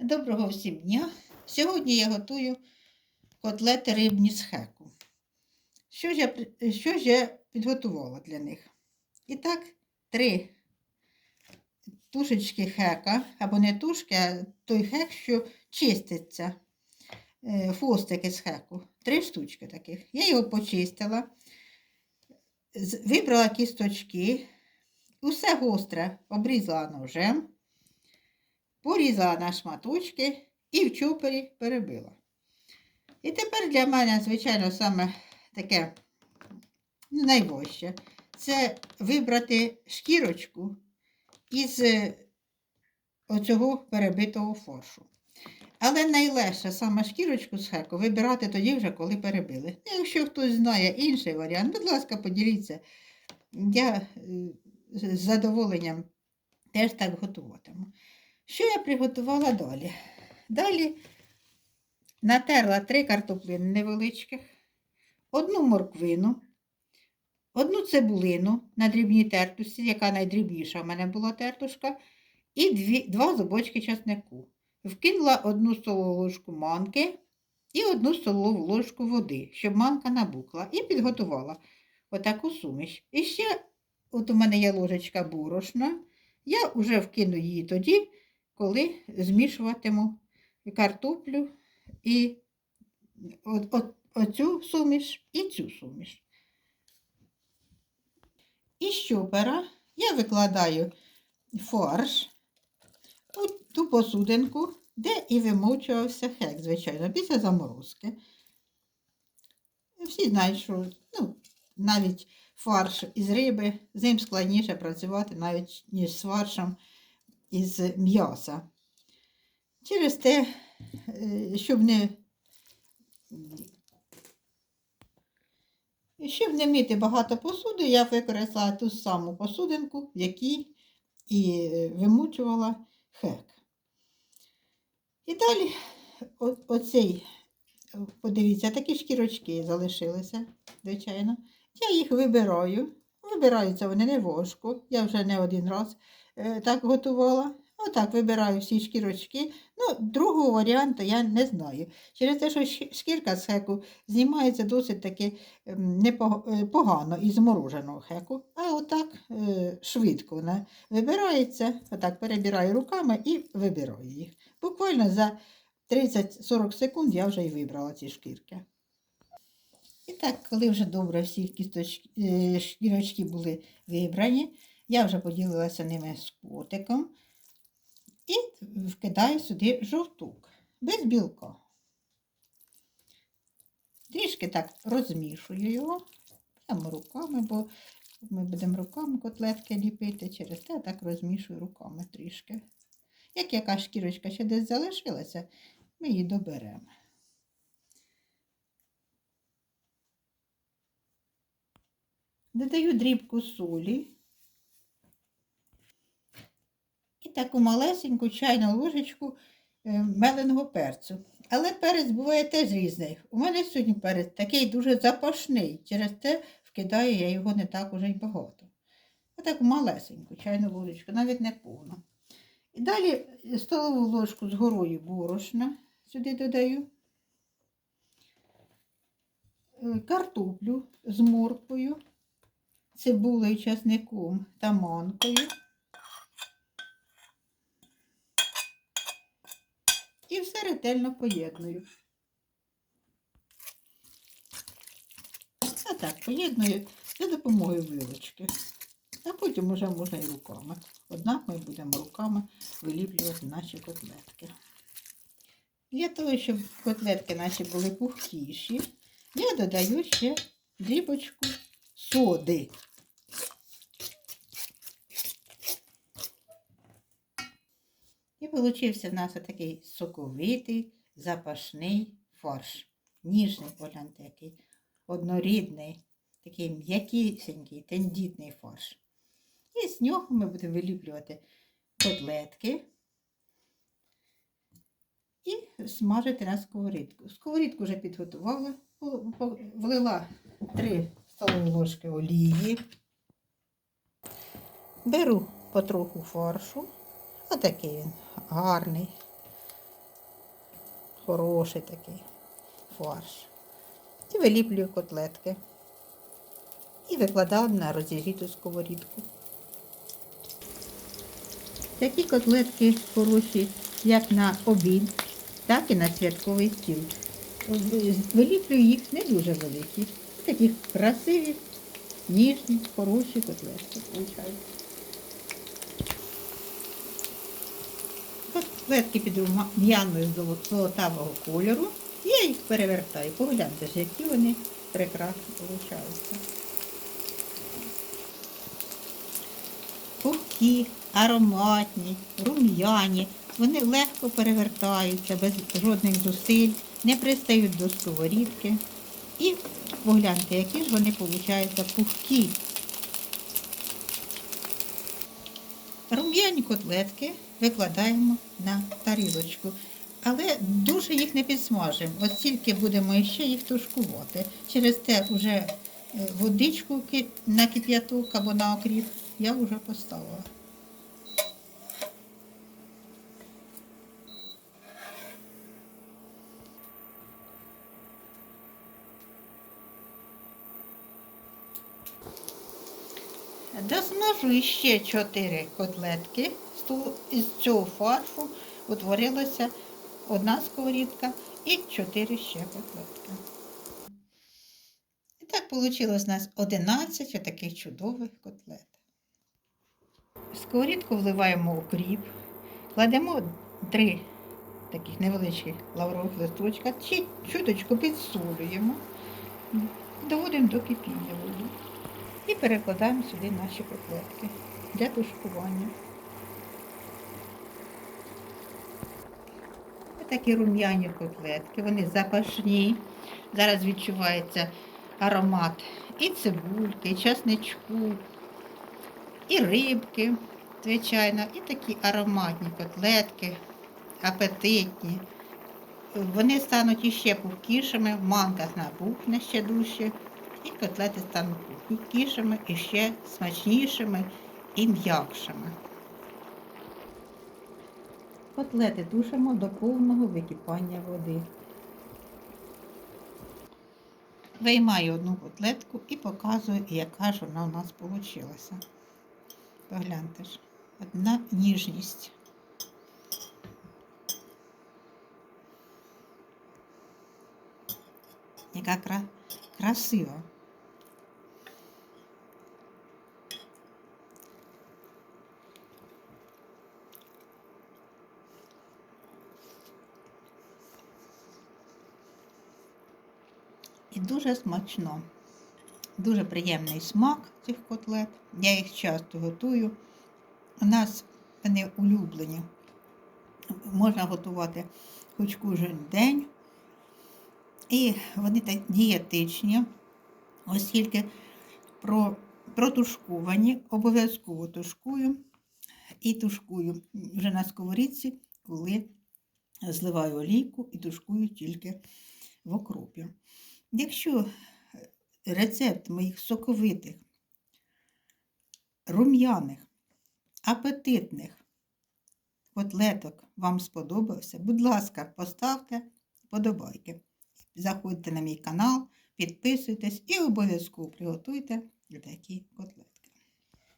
Доброго всім дня! Сьогодні я готую котлети рибні з хеку. Що ж я, що ж я підготувала для них? І так, три тушечки хека, або не тушки, а той хек, що чиститься, е, фостики з хеку. Три штучки таких. Я його почистила, вибрала кісточки, усе гостре обрізала ножем порізала на шматочки і в чопері перебила. І тепер для мене, звичайно, саме таке ну, найважче це вибрати шкірочку із е, оцього перебитого фаршу. Але найлегше саме шкірочку з хеку вибирати тоді вже, коли перебили. Ну, Якщо хтось знає інший варіант, будь ласка, поділіться. Я е, з задоволенням теж так готуватиму. Що я приготувала далі? Далі натерла три картоплини невеличких, одну морквину, одну цибулину на дрібній тертусі, яка найдрібніша в мене була тертушка, і дві, два зубочки часнику. Вкинула одну столову ложку манки і одну столову ложку води, щоб манка набукла, і підготувала отаку суміш. І ще, от у мене є ложечка борошна, я вже вкину її тоді, коли змішуватиму картоплю і оцю суміш і цю суміш. І щопера я викладаю фарш у ту посудинку, де і вимочувався хек, звичайно, після заморозки. Всі знають, що ну, навіть фарш із риби з ним складніше працювати, навіть ніж з фаршем із м'яса. Через те, е, щоб не, щоб не мити багато посуди, я використала ту саму посудинку, в якій і е, вимучувала хек. І далі о- оцей, подивіться, такі шкірочки залишилися, звичайно. Я їх вибираю. Вибираються вони не важко. Я вже не один раз так готувала. Отак вибираю всі шкірочки. Ну, другого варіанту я не знаю. Через те, що шкірка з хеку знімається досить таки ем, непого- е, із мороженого хеку. А отак е, швидко вона вибирається, отак перебираю руками і вибираю їх. Буквально за 30-40 секунд я вже і вибрала ці шкірки. І так, коли вже добре всі кісточки, е, шкірочки були вибрані, я вже поділилася ними з котиком і вкидаю сюди жовток без білка. Трішки так розмішую його прямо руками, бо ми будемо руками котлетки ліпити, через те так розмішую руками трішки. Як яка шкірочка ще десь залишилася, ми її доберемо. Додаю дрібку солі і таку малесеньку чайну ложечку е, меленого перцю. Але перець буває теж різний. У мене сьогодні перець такий дуже запашний, через те вкидаю я його не так уже й багато. Отаку малесеньку чайну ложечку, навіть не повну. І далі столову ложку з горою борошна сюди додаю. Е, Картоплю з морквою цибулею, часником та манкою. І все ретельно поєдную. А так, поєдную за допомогою вилочки. А потім вже можна і руками. Однак ми будемо руками виліплювати наші котлетки. Для того, щоб котлетки наші були пухкіші, я додаю ще дрібочку соди. Получився в нас такий соковитий, запашний фарш. Ніжний, погляньте, який однорідний, такий м'якісенький, тендітний фарш. І з нього ми будемо виліплювати котлетки і смажити на сковорідку. Сковорідку вже підготувала, влила 3 столові ложки олії. Беру потроху фаршу. Отакий він гарний. хороший такий фарш. І виліплюю котлетки. І викладаю на розігріту сковорідку. Такі котлетки хороші як на обід, так і на святковий стіл. Виліплюю їх не дуже великі. Такі красиві, ніжні, хороші котлетки. Виходять. Котлетки під рум'яною золотавого кольору. Я їх перевертаю. Погляньте ж, які вони прекрасно виходять. Пухкі, ароматні, рум'яні. Вони легко перевертаються без жодних зусиль, не пристають до сковорідки. І погляньте, які ж вони получаються пухкі. Рум'яні котлетки викладаємо на тарілочку. Але дуже їх не підсмажимо. От тільки будемо ще їх тушкувати. Через те вже е, водичку на кип'яток або на окріп я вже поставила. Досмажу ще 4 котлетки із цього фаршу утворилася одна сковорідка і 4 ще котлетки. І так вийшло у нас 11 таких чудових котлет. В сковорідку вливаємо окріп, кладемо 3 таких невеличких лаврових листочка, чи чуточку підсолюємо, доводимо до кипіння воду. І перекладаємо сюди наші котлетки для тушкування. Ось такі рум'яні котлетки, вони запашні. Зараз відчувається аромат і цибульки, і часничку, і рибки, звичайно, і такі ароматні котлетки, апетитні. Вони стануть іще пухкішими, манка набухне ще дужче, і котлети стануть пухкішими, і ще смачнішими і м'якшими. Котлети тушимо до повного википання води. Виймаю одну котлетку і показую, яка ж вона у нас вийшла. Погляньте ж, одна ніжність. Яка кра... красива. І дуже смачно. Дуже приємний смак цих котлет. Я їх часто готую. У нас вони улюблені. Можна готувати хоч кожен день. І вони так дієтичні, оскільки про, протушковані, обов'язково тушкую і тушкую вже на сковорідці, коли зливаю олійку і тушкую тільки в окропі. Якщо рецепт моїх соковитих, рум'яних, апетитних котлеток вам сподобався, будь ласка, поставте подобайки. Заходьте на мій канал, підписуйтесь і обов'язково приготуйте такі котлети.